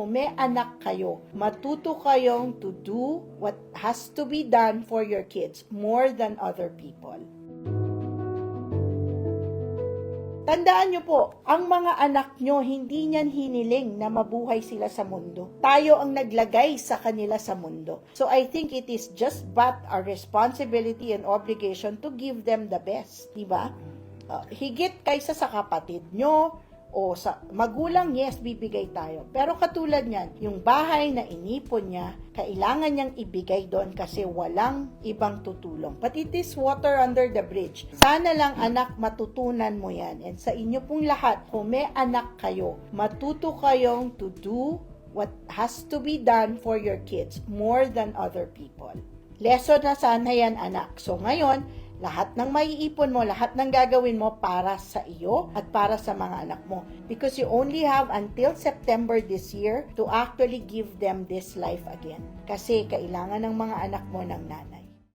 kung may anak kayo, matuto kayong to do what has to be done for your kids more than other people. Tandaan nyo po, ang mga anak nyo hindi niyan hiniling na mabuhay sila sa mundo. Tayo ang naglagay sa kanila sa mundo. So I think it is just but our responsibility and obligation to give them the best. Diba? Uh, higit kaysa sa kapatid nyo, o sa magulang, yes, bibigay tayo. Pero katulad niyan, yung bahay na inipon niya, kailangan niyang ibigay doon kasi walang ibang tutulong. But it is water under the bridge. Sana lang anak matutunan mo yan. And sa inyo pong lahat, kung may anak kayo, matuto kayong to do what has to be done for your kids more than other people. Lesson na sana yan, anak. So ngayon, lahat ng maiipon mo, lahat ng gagawin mo para sa iyo at para sa mga anak mo. Because you only have until September this year to actually give them this life again. Kasi kailangan ng mga anak mo ng nanay.